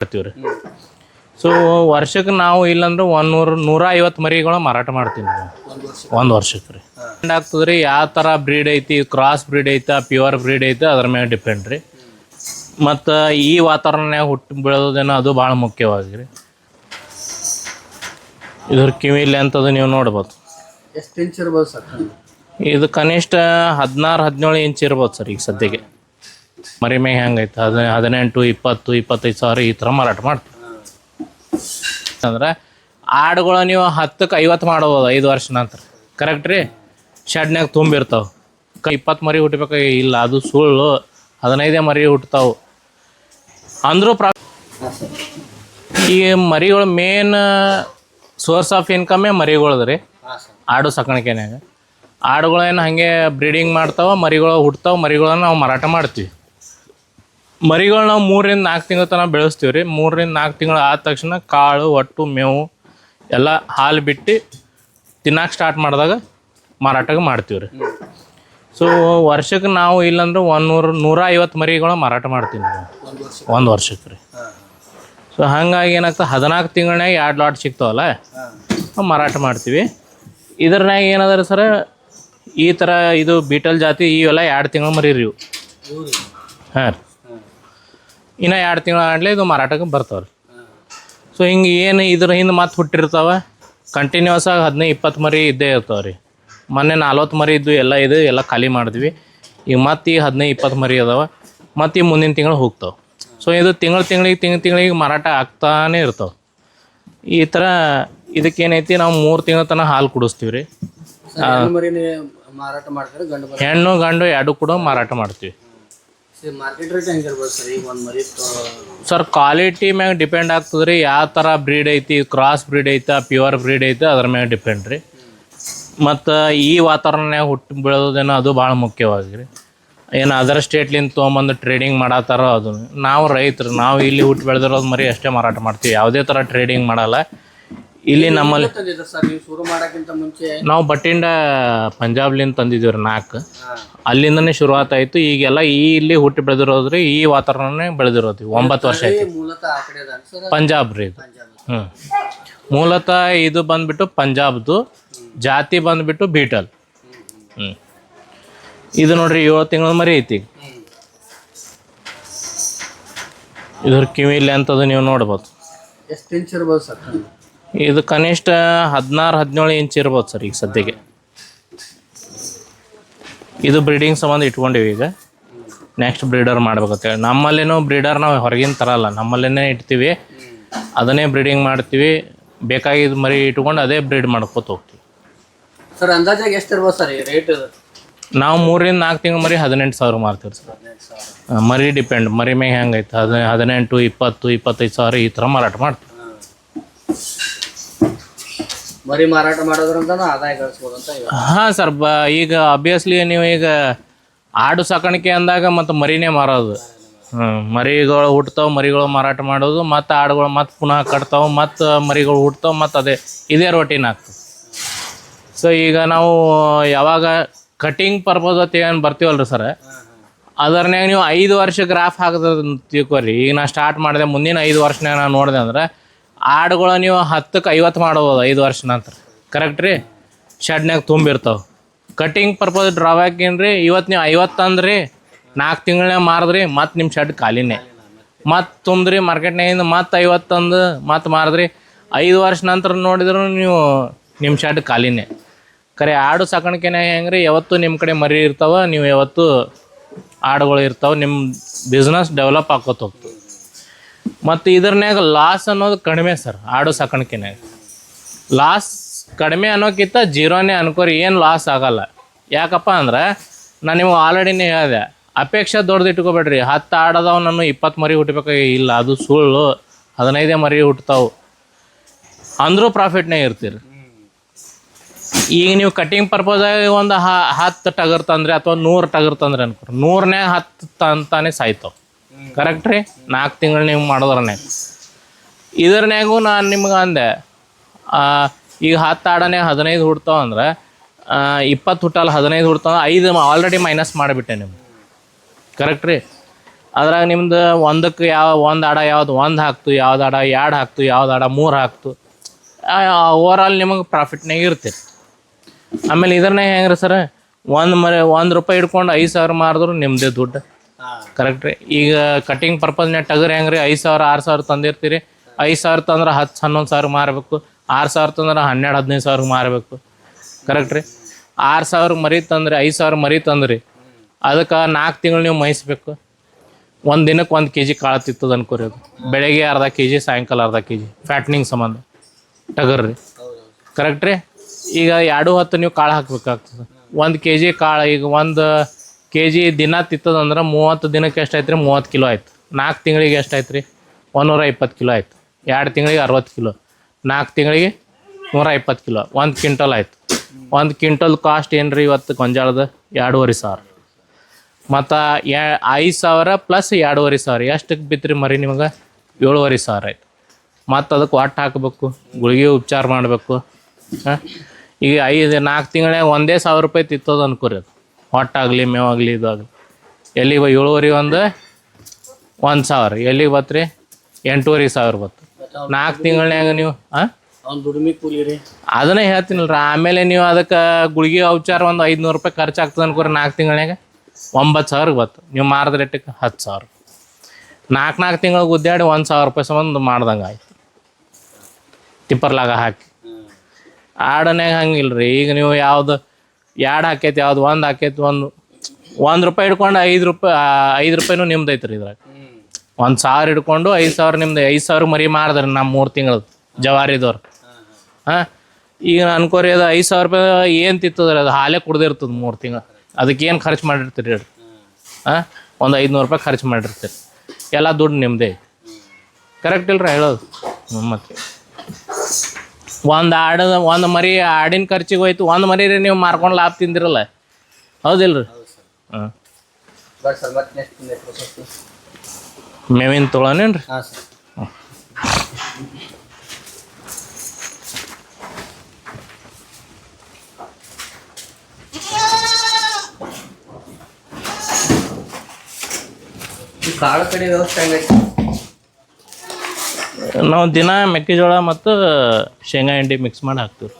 ಮಾಡ್ತೀವಿ ರೀ ಸೊ ವರ್ಷಕ್ಕೆ ನಾವು ಇಲ್ಲಂದ್ರೆ ಒಂದು ನೂರು ನೂರ ಐವತ್ತು ಮರಿಗಳು ಮಾರಾಟ ಮಾಡ್ತೀವಿ ನಾವು. ಒಂದು ವರ್ಷಕ್ಕೆ ರೀ. ಡಿಪೆಂಡ್ ಆಗ್ತದೆ ರೀ ಯಾವ ಥರ ಬ್ರೀಡ್ ಐತಿ ಕ್ರಾಸ್ ಬ್ರೀಡ್ ಐತಾ ಪ್ಯೂರ್ ಬ್ರೀಡ್ ಐತೆ ಅದ್ರ ಮೇಲೆ ಡಿಪೆಂಡ್ ರೀ. ಮತ್ತು ಈ ವಾತಾವರಣನ್ಯಾಗ ಹುಟ್ಟು ಬೆಳೆದೇನೋ ಅದು ಭಾಳ ಮುಖ್ಯವಾಗಿ ರೀ. ಇದ್ರ ಕಿವಿ ಲೆಂತ್ ಅದು ನೀವು ನೋಡ್ಬೋದು. ಎಷ್ಟು ಇಂಚ್ ಇರ್ಬೋದು ಸರ್? ಇದು ಕನಿಷ್ಠ ಹದಿನಾರು ಹದಿನೇಳು ಇಂಚ್ ಇರ್ಬೋದು ಸರ್ ಈಗ ಸದ್ಯಕ್ಕೆ. ಮರಿ ಮೇ ಹೆಂಗೈತೆ ಹದ ಹದಿನೆಂಟು, ಇಪ್ಪತ್ತು, ಇಪ್ಪತ್ತೈದು ಸಾವಿರ ಈ ಥರ ಮಾರಾಟ ಮಾಡ್ತೀವಿ ಅಂದ್ರೆ ಆಡುಗಳು ನೀವು ಹತ್ತಕ್ಕೆ ಐವತ್ತು ಮಾಡ್ಬೋದು, ಐದು ವರ್ಷ ನಂತರ. ಕರೆಕ್ಟ್ ರೀ? ಶೆಡ್ನ್ಯಾಗ ತುಂಬಿರ್ತಾವೆ. ಕ ಇಪ್ಪತ್ತು ಮರಿ ಹುಟ್ಟಬೇಕು ಇಲ್ಲ, ಅದು ಸುಳ್ಳು. ಹದಿನೈದೇ ಮರಿ ಹುಟ್ಟತಾವೆ ಅಂದರೂ ಪ್ರಾ ಈ ಮರಿಗಳು ಮೇನ್ ಸೋರ್ಸ್ ಆಫ್ ಇನ್ಕಮೇ ಮರಿಗಳದ ರೀ. ಆಡು ಸಾಕಾಣಿಕೆನಾಗ ಆಡುಗಳೇನು ಹಾಗೆ ಬ್ರೀಡಿಂಗ್ ಮಾಡ್ತಾವೆ, ಮರಿಗಳು ಹುಟ್ತಾವ, ಮರಿಗಳನ್ನ ನಾವು ಮಾರಾಟ ಮಾಡ್ತೀವಿ. ಮರಿಗಳು ನಾವು ಮೂರರಿಂದ ನಾಲ್ಕು ತಿಂಗಳ ತನಕ ಬೆಳೆಸ್ತೀವಿ ರೀ. ಮೂರರಿಂದ ನಾಲ್ಕು ತಿಂಗಳು ಆದ ತಕ್ಷಣ ಕಾಳು ಒಟ್ಟು ಮೇವು ಎಲ್ಲ ಹಾಲು ಬಿಟ್ಟು ತಿನ್ನಕ್ಕೆ ಸ್ಟಾರ್ಟ್ ಮಾಡಿದಾಗ ಮಾರಾಟಕ್ಕೆ ಮಾಡ್ತೀವಿ ರೀ. ಸೊ ವರ್ಷಕ್ಕೆ ನಾವು ಇಲ್ಲಂದ್ರೆ ಒಂದು ನೂರು ಐವತ್ತು ಮರಿಗಳು ಮಾರಾಟ ಮಾಡ್ತೀವಿ ನಾವು. ಒಂದು ವರ್ಷಕ್ಕೆ ರೀ. ಸೊ ಹಾಗಾಗಿ ಏನಾಗ್ತದೆ ಹದಿನಾಲ್ಕು ತಿಂಗಳನ್ಯಾಗ ಎರಡು ಲಾಟ್ ಸಿಗ್ತಾವಲ್ಲ? ಮಾರಾಟ ಮಾಡ್ತೀವಿ. ಇದ್ರನ್ಯಾಗ ಏನದ ಸರ ಈ ಥರ ಇದು ಬೀಟಲ್ ಜಾತಿ ಇವೆಲ್ಲ ಎರಡು ತಿಂಗಳು ಮರಿ ರೀ ಇವು ಇವು ಹಾಂ ರೀ. ಹಾಂ ಇನ್ನು ಎರಡು ತಿಂಗಳ ಆಡಲೇ ಇದು ಮಾರಾಟಕ್ಕೆ ಬರ್ತಾವೆ ರೀ ಸೊ ಹಿಂಗೆ ಏನು ಇದ್ರ ಹಿಂದೆ ಮತ್ತೆ ಹುಟ್ಟಿರ್ತಾವೆ? ಕಂಟಿನ್ಯೂಸ್ ಆಗಿ ಹದಿನೈದು ಇಪ್ಪತ್ತು ಮರಿ ಇದ್ದೇ ಇರ್ತಾವೆ ರೀ ಮೊನ್ನೆ ನಲ್ವತ್ತು ಮರಿ ಇದ್ದು ಎಲ್ಲ ಇದು ಎಲ್ಲ ಖಾಲಿ ಮಾಡಿದ್ವಿ. ಈಗ ಮತ್ತೆ ಈ ಹದಿನೈದು ಇಪ್ಪತ್ತು ಮರಿ ಅದಾವೆ. ಮತ್ತು ಈ ಮುಂದಿನ ತಿಂಗಳು ಹೋಗ್ತಾವೆ. ಸೊ ಇದು ತಿಂಗಳು ತಿಂಗಳಿಗೆ ತಿಂಗಳು ತಿಂಗಳಿಗೆ ಮಾರಾಟ ಆಗ್ತಾನೆ ಇರ್ತಾವೆ. ಈ ಥರ ಇದಕ್ಕೇನೈತಿ ನಾವು ಮೂರು ತಿಂಗಳ ತನಕ ಹಾಲು ಕುಡಿಸ್ತೀವಿ ರೀ ಮರಿನೇ ಮಾರಾಟ ಮಾಡ್ತಾರೆ ಗಂಡು ಮರಿ ಹೆಣ್ಣು ಗಂಡು ಎರಡು ಕೂಡ ಮಾರಾಟ ಮಾಡ್ತೀವಿ. ಸರ್ ಕ್ವಾಲಿಟಿ ಮ್ಯಾಗ ಡಿಪೆಂಡ್ ಆಗ್ತದೆ ರೀ ಯಾವ ಥರ ಬ್ರೀಡ್ ಐತಿ? ಕ್ರಾಸ್ ಬ್ರೀಡ್ ಐತಾ? ಪ್ಯೂರ್ ಬ್ರೀಡ್ ಐತೆ? ಅದ್ರ ಮ್ಯಾಗ ಡಿಪೆಂಡ್ ರೀ. ಮತ್ತು ಈ ವಾತಾವರಣನ್ಯಾಗ ಹುಟ್ಟಿ ಬೀಳೋದೇನೋ ಅದು ಭಾಳ ಮುಖ್ಯವಾಗಿ ರೀ ಏನು ಅದರ್ ಸ್ಟೇಟ್ಲಿಂದ ತೊಗೊಂಬಂದು ಟ್ರೇಡಿಂಗ್ ಮಾಡತ್ತಾರೋ ಅದು. ನಾವು ರೈತರು, ನಾವು ಇಲ್ಲಿ ಹುಟ್ಟು ಬೆಳೆದಿರೋದು ಮರಿ ಅಷ್ಟೇ ಮಾರಾಟ ಮಾಡ್ತೀವಿ. ಯಾವುದೇ ಥರ ಟ್ರೇಡಿಂಗ್ ಮಾಡಲ್ಲ. ಇಲ್ಲಿ ನಮ್ಮಲ್ಲಿ ನೀವು ಬಟ್ಟಿಂಡ ಪಂಜಾಬ್ಲಿಂದ ತಂದಿದ್ದೀವಿ ರೀ ನಾಲ್ಕು. ಅಲ್ಲಿಂದನೇ ಶುರುವಾತ ಆಯ್ತು ಈಗೆಲ್ಲ ಈ ಇಲ್ಲಿ ಹುಟ್ಟಿ ಬೆಳೆದಿರೋದ್ರಿ ಈ ವಾತಾವರಣನೇ ಬೆಳೆದಿರೋದು ಒಂಬತ್ತು ವರ್ಷ ಆಯ್ತು. ಪಂಜಾಬ್ ರೀ ಇದು. ಹ್ಞೂ ಮೂಲತಃ ಇದು ಬಂದ್ಬಿಟ್ಟು ಪಂಜಾಬ್ದು ಜಾತಿ ಬಂದ್ಬಿಟ್ಟು ಬೀಟಲ್. ಹ್ಞೂ ಇದು ನೋಡ್ರಿ ಏಳು ತಿಂಗಳ ಮರಿ ಐತಿ. ಇದ್ರ ಕಿವಿ ಲೆಂತ್ ಅದು ನೀವು ನೋಡ್ಬೋದು. ಎಷ್ಟು ಸರ್? ಇದು ಕನಿಷ್ಠ ಹದಿನಾರು ಹದಿನೇಳು ಇಂಚ್ ಇರ್ಬೋದು ಸರ್ ಈಗ ಸದ್ಯಕ್ಕೆ. ಇದು ಬ್ರೀಡಿಂಗ್ ಸಂಬಂಧ ಇಟ್ಕೊಂಡಿವಿ ಈಗ. ನೆಕ್ಸ್ಟ್ ಬ್ರೀಡರ್ ಮಾಡ್ಬೇಕಂತೇಳಿ. ನಮ್ಮಲ್ಲೇನೂ ಬ್ರೀಡರ್ ನಾವು ಹೊರಗಿನ ತರಲ್ಲ. ನಮ್ಮಲ್ಲೇ ಇಡ್ತೀವಿ. ಅದನ್ನೇ ಬ್ರೀಡಿಂಗ್ ಮಾಡ್ತೀವಿ. ಬೇಕಾಗಿದ್ದು ಮರಿ ಇಟ್ಕೊಂಡು ಅದೇ ಬ್ರೀಡ್ ಮಾಡ್ಕೋತ ಹೋಗ್ತೀವಿ. ಸರ್ ಅಂದಾಜಾಗಿ ಎಷ್ಟು ಇರ್ಬೋದು ಸರ್ ಈ ರೇಟ್ ನಾವು ಮೂರರಿಂದ ನಾಲ್ಕು ತಿಂಗಳು ಮರಿ ಹದಿನೆಂಟು ಸಾವಿರ ಮಾರ್ತೀವಿ ಸರ್. ಮರಿ ಡಿಪೆಂಡ್ ಮರಿ ಮೇಲೆ ಹೆಂಗೈತೆ? ಹದ ಹದಿನೆಂಟು ಇಪ್ಪತ್ತು ಇಪ್ಪತ್ತೈದು ಸಾವಿರ ಈ ಥರ ಮಾರಾಟ ಮಾಡ್ತೀವಿ. ಮರಿ ಮಾರಾಟ ಮಾಡೋದ್ರಿಂದ ಆದಾಯ ಅಂತ ಹಾಂ ಸರ್ ಈಗ ಅಬ್ವಿಯಸ್ಲಿ ನೀವು ಈಗ ಆಡು ಸಾಕಾಣಿಕೆ ಅಂದಾಗ ಮತ್ತು ಮರಿನೇ ಮಾರೋದು. ಮರಿಗಳು ಹುಟ್ತಾವೆ, ಮರಿಗಳು ಮಾರಾಟ ಮಾಡೋದು, ಮತ್ತು ಆಡುಗಳು ಮತ್ತೆ ಪುನಃ ಕಟ್ತಾವೆ, ಮತ್ತು ಮರಿಗಳು ಹುಟ್ತಾವೆ, ಮತ್ತು ಅದೇ, ಇದೇ ರೊಟೀನ್ ಆಗ್ತದೆ. ಸೊ ಈಗ ನಾವು ಯಾವಾಗ ಕಟಿಂಗ್ ಪರ್ಪಸ್ ಅಂತ ಏನು ಬರ್ತೀವಲ್ರಿ ಸರ್? ಅದರ್ನ್ಯಾಗ ನೀವು ಐದು ವರ್ಷ ಗ್ರಾಫ್ ಹಾಕಿದ್ರೆ ತಿಳ್ಕೊರಿ. ಈಗ ನಾ ಸ್ಟಾರ್ಟ್ ಮಾಡಿದೆ ಮುಂದಿನ ಐದು ವರ್ಷನಾಗ ನಾನು ನೋಡಿದೆ ಅಂದ್ರೆ ಆಡುಗಳು ನೀವು ಹತ್ತಕ್ಕೆ ಐವತ್ತು ಮಾಡ್ಬೋದು ಐದು ವರ್ಷ ನಂತರ. ಕರೆಕ್ಟ್ ರೀ? ಶೆಡ್ನ್ಯಾಗ ತುಂಬಿರ್ತಾವೆ. ಕಟಿಂಗ್ ಪರ್ಪಸ್ ಡ್ರಾಬ್ಯಾಕ್ ಏನು ರೀ ಇವತ್ತು ನೀವು ಐವತ್ತು ಅಂದ್ರಿ ನಾಲ್ಕು ತಿಂಗಳನ್ಯಾಗ ಮಾರಿದ್ರಿ, ಮತ್ತು ನಿಮ್ಮ ಶೆಡ್ ಖಾಲಿನೇ. ಮತ್ತು ತುಂಬ್ರಿ ಮಾರ್ಕೆಟ್ನಾಗಿಂದ ಮತ್ತೆ ಐವತ್ತು ತಂದು ಮತ್ತು ಮಾರಿದ್ರಿ, ಐದು ವರ್ಷ ನಂತರ ನೋಡಿದ್ರು ನೀವು ನಿಮ್ಮ ಶೆಡ್ ಖಾಲಿನೇ. ಖರೆ ಆಡು ಸಾಕಾಣಿಕೆನೇ ಹೆಂಗೆ ರೀ ಯಾವತ್ತು ನಿಮ್ಮ ಕಡೆ ಮರಿ ಇರ್ತಾವ, ನೀವು ಯಾವತ್ತು ಆಡುಗಳು ಇರ್ತಾವೆ ನಿಮ್ಮ ಬಿಸ್ನೆಸ್ ಡೆವಲಪ್ ಆಕೋತ ಹೋಗ್ತದೆ. ಮತ್ತು ಇದ್ರನ್ಯಾಗ ಲಾಸ್ ಅನ್ನೋದು ಕಡಿಮೆ ಸರ್ ಆಡು ಸಾಕಾಣಿಕೆನಾಗ ಲಾಸ್ ಕಡಿಮೆ ಅನ್ನೋಕ್ಕಿಂತ ಜೀರೋನೇ ಅನ್ಕೋರಿ, ಏನು ಲಾಸ್ ಆಗಲ್ಲ. ಯಾಕಪ್ಪ ಅಂದ್ರೆ, ನಾನು ನಿಮಗೆ ಆಲ್ರೆಡಿನೇ ಹೇಳಿದೆ, ಅಪೇಕ್ಷೆ ದೊಡ್ಡದು ಇಟ್ಕೋಬೇಡ್ರಿ. ಹತ್ತು ಆಡದವು ನಾನು ಇಪ್ಪತ್ತು ಮರಿ ಹುಟ್ಟಬೇಕಾಗಿ ಇಲ್ಲ, ಅದು ಸುಳ್ಳು. ಹದಿನೈದೇ ಮರಿ ಹುಟ್ತಾವು. ಅಂದರೂ ಪ್ರಾಫಿಟ್ನೇ ಇರ್ತೀರಿ. ಈಗ ನೀವು ಕಟಿಂಗ್ ಆಗಿ ಒಂದು ಹತ್ತು ಟಗರ್ ತಂದ್ರೆ ಅಥವಾ ನೂರು ಟಗರ್ ತಂದ್ರೆ ಅನ್ಕೋರಿ. ನೂರನೇ ಹತ್ತು ತಂತಾನೆ ಸಾಯ್ತಾವೆ. ಕರೆಕ್ಟ್ ರೀ. ನಾಲ್ಕು ತಿಂಗಳು ನೀವು ಮಾಡೋದ್ರನ್ಯಾಗ ಇದ್ರನ್ಯಾಗೂ ನಾನು ನಿಮ್ಗೆ ಅಂದೆ ಈಗ ಹತ್ತು ಆಡನೆ ಹದಿನೈದು ಹುಡ್ತಾವ ಅಂದ್ರೆ ಇಪ್ಪತ್ತು ಹುಟ್ಟಲ್ಲ ಹದಿನೈದು ಹುಡ್ತಾವ ಐದು ಆಲ್ರೆಡಿ ಮೈನಸ್ ಮಾಡಿಬಿಟ್ಟೆ ನಿಮ್ಗೆ. ಕರೆಕ್ಟ್ ರೀ. ಅದ್ರಾಗ ನಿಮ್ದು ಒಂದಕ್ಕೆ ಯಾವ, ಒಂದು ಆಡ ಯಾವ್ದು, ಒಂದು ಹಾಕ್ತು, ಯಾವ್ದು ಆಡ ಎರಡು ಹಾಕ್ತು, ಯಾವ್ದು ಆಡ ಮೂರು ಹಾಕ್ತು. ಓವರ್ ಆಲ್ ನಿಮಗೆ ಪ್ರಾಫಿಟ್ನಾಗ ಇರ್ತೀರಿ ಆಮೇಲೆ ಇದ್ರನ್ನೇ ಹೆಂಗ್ರಿ ಸರ್ ಒಂದು ಮರಿ, ಒಂದು ರೂಪಾಯಿ ಇಟ್ಕೊಂಡು ಐದು ಸಾವಿರ ಮಾರಿದ್ರು ನಿಮ್ಮದೇ ದುಡ್ಡು. ಕರೆಕ್ಟ್ ರೀ. ಈಗ ಕಟಿಂಗ್ ಪರ್ಪಸ್ನ್ಯಾಗ ಟಗರ್ ಹೆಂಗ್ರಿ? ಐದು ಸಾವಿರ, ಆರು ಸಾವಿರ ತಂದಿರ್ತೀರಿ. ಐದು ಸಾವಿರ ತಂದ್ರೆ ಹತ್ತು, ಹನ್ನೊಂದು ಸಾವಿರ ಮಾರಬೇಕು. ಆರು ಸಾವಿರ ತಂದ್ರೆ ಹನ್ನೆರಡು, ಹದಿನೈದು ಸಾವಿರ ಮಾರಬೇಕು. ಕರೆಕ್ಟ್ ರೀ. ಆರು ಸಾವಿರ ಮರಿ ತಂದ್ರೆ, ಐದು ಸಾವಿರ ಮರಿ ತಂದ್ರಿ. ಅದಕ್ಕೆ ನಾಲ್ಕು ತಿಂಗಳು ನೀವು ಮೇಯಿಸ್ಬೇಕು ಒಂದು ದಿನಕ್ಕೆ ಒಂದು ಕೆ ಜಿ ಕಾಳು ತಿತ್ತದ ಅನ್ಕೋರಿ ಅದು. ಬೆಳಗ್ಗೆ ಅರ್ಧ ಕೆ ಜಿ ಸಾಯಂಕಾಲ ಅರ್ಧ ಕೆ ಜಿ ಫ್ಯಾಟ್ನಿಂಗ್ ಸಂಬಂಧ. ಟಗರ್ ರೀ. ಕರೆಕ್ಟ್ ರೀ. ಈಗ ಎರಡು ಹೊತ್ತು ನೀವು ಕಾಳು ಹಾಕ್ಬೇಕಾಗ್ತದೆ. ಒಂದು ಕೆ ಜಿ ಕಾಳು, ಈಗ ಒಂದು ಕೆ ಜಿ ದಿನ ತಿತ್ತದಂದ್ರೆ ಮೂವತ್ತು ದಿನಕ್ಕೆ ಎಷ್ಟು ಆಯ್ತು ರೀ ಮೂವತ್ತು ಕಿಲೋ ಆಯ್ತು. ನಾಲ್ಕು ತಿಂಗಳಿಗೆ ಎಷ್ಟು ಆಯ್ತು ರೀ ಒಂದೂರ ಇಪ್ಪತ್ತು ಕಿಲೋ ಆಯ್ತು. ಎರಡು ತಿಂಗಳಿಗೆ ಅರವತ್ತು ಕಿಲೋ. ನಾಲ್ಕು ತಿಂಗಳಿಗೆ ನೂರ ಇಪ್ಪತ್ತು ಕಿಲೋ. ಒಂದು ಕ್ವಿಂಟಲ್ ಆಯ್ತು. ಒಂದು ಕ್ವಿಂಟಲ್ ಕಾಸ್ಟ್ ಏನು ರೀ ಇವತ್ತು ಗೊಂಜಾಳದ? ಎರಡೂವರೆ ಸಾವಿರ. ಮತ್ತು ಐದು ಸಾವಿರ ಪ್ಲಸ್ ಎರಡೂವರೆ ಸಾವಿರ. ಎಷ್ಟಕ್ಕೆ ಬಿತ್ತರಿ ಮರಿ ನಿಮಗೆ? ಏಳುವರೆ ಸಾವಿರ ಆಯ್ತು. ಮತ್ತು ಅದಕ್ಕೆ ಒಟ್ಟು ಹಾಕಬೇಕು. ಗುಳಿಗೆ ಉಪಚಾರ ಮಾಡಬೇಕು. ಈಗ ಐದು ನಾಲ್ಕು ತಿಂಗಳೇ ಒಂದೇ ಸಾವಿರ ರೂಪಾಯಿ ತಿತ್ತೋದು ಅನ್ಕೋರಿ ಅದು. ಹೊಟ್ಟಾಗಲಿ ಮೇವಾಗಲಿ ಇದಾಗಲಿ ಎಲ್ಲಿಗೆ ಬ- ಏಳುವರೆ ಒಂದು? ಒಂದು ಸಾವಿರ. ಎಲ್ಲಿಗೆ ಬತ್ರಿ? ಎಂಟೂವರೆ ಸಾವಿರ ಬತ್ತು. ನಾಲ್ಕು ತಿಂಗಳನ್ಯಾಗ ನೀವು ಹಾಂ ಅದನ್ನೇ ಹೇಳ್ತೀನಲ್ರಿ. ಆಮೇಲೆ ನೀವು ಅದಕ್ಕೆ ಗುಳಿಗೆ ಔಚಾರ ಒಂದು ಐದುನೂರು ರೂಪಾಯಿ ಖರ್ಚಾಗ್ತದೆ ಅನ್ಕೋರಿ ನಾಲ್ಕು ತಿಂಗಳನ್ಯಾಗ. ಒಂಬತ್ತು ಸಾವಿರ ಬತ್ತು. ನೀವು ಮಾರಿದ ರೇಟಿಗೆ ಹತ್ತು ಸಾವಿರ. ನಾಲ್ಕು ನಾಲ್ಕು ತಿಂಗಳಿಗೆ ಗುದ್ದಾಡಿ ಒಂದು ಸಾವಿರ ರೂಪಾಯಿ ಸಂಬಂಧ ಮಾಡ್ದಂಗೆ ಆಯ್ತು. ಟಿಪ್ಪರ್ಲಾಗ ಹಾಕಿ. ಆಡನ್ಯಾಗ ಹಂಗಿಲ್ಲ ರೀ ಈಗ ನೀವು ಯಾವ್ದು ಎರಡು ಹಾಕೈತಿ ಯಾವ್ದು ಒಂದು ಹಾಕೈತಿ ಒಂದು ಒಂದು ರೂಪಾಯಿ ಹಿಡ್ಕೊಂಡು ಐದು ರೂಪಾಯಿ ಐದು ರೂಪಾಯಿನೂ ನಿಮ್ದು ಐತ್ರಿ ಇದ್ರಾಗ. ಒಂದು ಸಾವಿರ ಹಿಡ್ಕೊಂಡು ಐದು ಸಾವಿರ ನಿಮ್ದು ಐದು ಸಾವಿರ ಮರಿ ಮಾಡಿದ್ರಿ ನಮ್ಮ ಮೂರು ತಿಂಗಳದ್ದು ಜವಾರಿದವ್ರು. ಹಾಂ? ಈಗ ಅನ್ಕೋರಿ ಅದು ಐದು ಸಾವಿರ ರೂಪಾಯಿ ಏನು ತಿತ್ತದ್ರಿ ಅದು ಹಾಲೇ ಕುಡ್ದಿರ್ತದೆ ಮೂರು ತಿಂಗಳು. ಅದಕ್ಕೆ ಏನು ಖರ್ಚು ಮಾಡಿರ್ತೀರಿ ಹೇಳಿ ಹಾಂ? ಒಂದು ಐದುನೂರು ರೂಪಾಯಿ ಖರ್ಚು ಮಾಡಿರ್ತೀರಿ. ಎಲ್ಲ ದುಡ್ಡು ನಿಮ್ಮದೇ ಕರೆಕ್ಟ್ ಇಲ್ರಿ ಹೇಳೋದು? ಮತ್ತೆ. ಒಂದು ಆಡ ಒಂದು ಮರಿ ಆಡಿನ ಖರ್ಚಿಗೆ ಹೋಯ್ತು ಒಂದು ಮರಿ ರೀ ನೀವು ಮಾರ್ಕೊಂಡು ಲಾಭ ತಿಂದಿರಲ್ಲ. ಹೌದಿಲ್ರಿ? ಹಾಂ. ಮೇವಿನ ತೊಳನೇನ್ರಿ ಹಾಂ ಸರ್. ಕಾಳು ಕಡೆ ವ್ಯವಸ್ಥೆ ಹೆಂಗೈತಿ? ನಾವು ದಿನ ಮೆಕ್ಕೆಜೋಳ ಮತ್ತು ಶೇಂಗಾ ಹಿಂಡಿ ಮಿಕ್ಸ್ ಮಾಡಿ ಹಾಕ್ತೀವಿ.